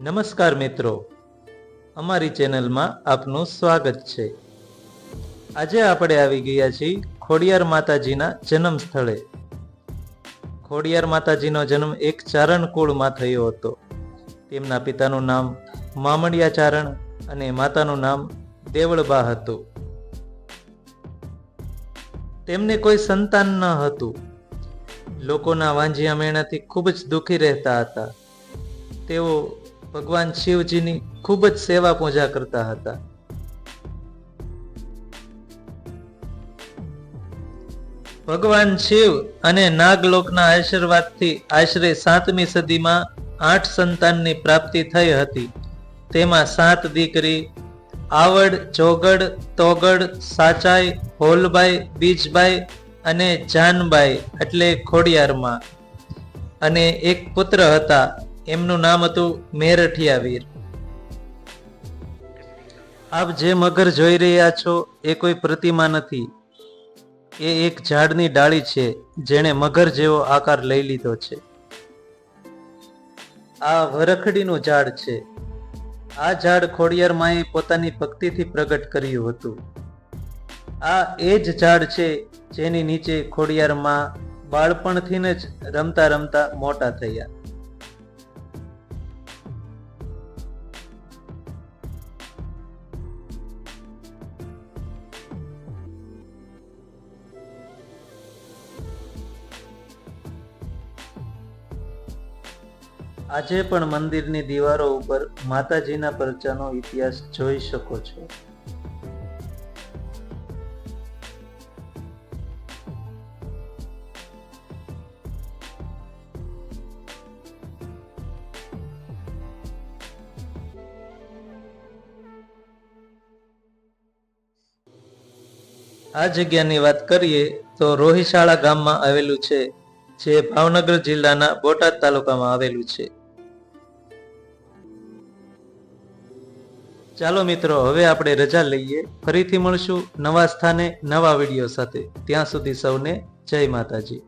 નમસ્કાર મિત્રો. અમારી ચેનલમાં આપનું સ્વાગત છે. આજે આપણે આવી ગયા છીએ ખોડિયાર માતાજીના જન્મ સ્થળે. ખોડિયાર માતાજીનો જન્મ એક ચારણ કુળમાં થયો હતો. તેમના પિતાનું નામ મામડિયા ચારણ અને માતાનું નામ દેવળબા હતું. તેમને કોઈ સંતાન ન હતું. લોકોના વાંજિયા મેણાથી ખૂબ જ દુઃખી રહેતા હતા. તેઓ ભગવાન શિવજીની ખૂબ જ સેવા પૂજા કરતા હતા. ભગવાન શિવ અને નાગલોકના આશીર્વાદથી આશરે સાતમી સદીમાં આઠ સંતાનની પ્રાપ્તિ થઈ હતી. તેમાં સાત દીકરી, આવડ જોગડ તોગડ, સાચાઈ, હોલબાઈ, બીજબાઈ અને જાનબાઈ એટલે ખોડિયારમાં. અને એક પુત્ર હતા એમનું નામ હતું મેરઠિયા વીર આપ જે મગર જોઈ રહ્યા છો એ કોઈ પ્રતિમા નથી. એ એક ઝાડની ડાળી છે, જેણે મગર જેવો આકાર લઈ લીધો છે. આ વરખડીનું ઝાડ છે. આ ઝાડ ખોડિયાર માએ પોતાની ભક્તિથી પ્રગટ કર્યું હતું. આ એ જ ઝાડ છે, જેની નીચે ખોડિયાર માં બાળપણથી જ રમતા રમતા મોટા થયા. આજે પણ મંદિરની દીવારો ઉપર માતાજીના પરચાનો ઇતિહાસ જોઈ શકો છો. આ જગ્યાની વાત કરીએ તો રોહિશાળા ગામમાં આવેલું છે, જે ભાવનગર જિલ્લાના બોટાદ તાલુકામાં આવેલું છે. ચાલો મિત્રો, હવે આપણે રજા લઈએ. ફરીથી મળશું નવા સ્થાને નવા વીડિયો સાથે. ત્યાં સુધી સૌને જય માતાજી.